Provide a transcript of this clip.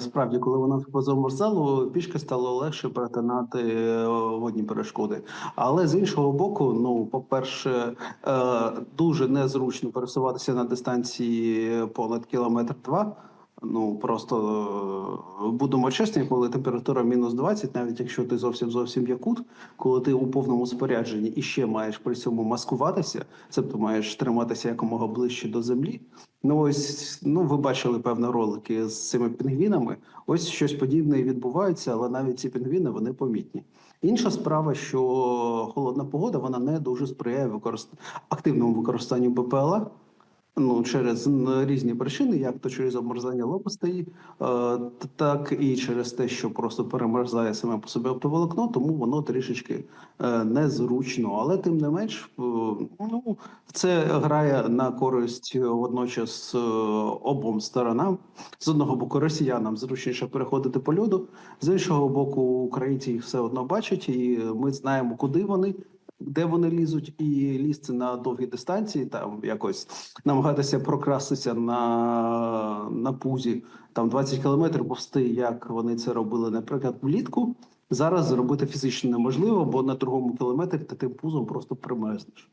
Справді, коли вона позамерзало, пішки стало легше перетинати е, водні перешкоди. Але з іншого боку, ну по-перше, е, дуже незручно пересуватися на дистанції понад кілометр два. Ну просто е, будемо чесні, коли температура мінус 20, навіть якщо ти зовсім зовсім якут, коли ти у повному спорядженні і ще маєш при цьому маскуватися, тобто маєш триматися якомога ближче до землі. Ну ось ну ви бачили певно ролики з цими пінгвінами. Ось щось подібне відбувається, але навіть ці пінгвіни вони помітні. Інша справа, що холодна погода вона не дуже сприяє використ... активному використанню БПЛА. Ну, через різні причини, як то через обмерзання лопастей, е, так і через те, що просто перемерзає саме по собі оптоволокно, тому воно трішечки е, незручно. Але тим не менш, ну це грає на користь водночас е, обом сторонам. З одного боку, росіянам зручніше переходити по льоду, з іншого боку, українці їх все одно бачать, і ми знаємо, куди вони. Де вони лізуть, і лізти на довгі дистанції, там якось намагатися прокрастися на, на пузі там 20 кілометрів повсти, як вони це робили, наприклад, влітку. Зараз зробити фізично неможливо, бо на другому кілометрі ти тим пузом просто примерзнеш.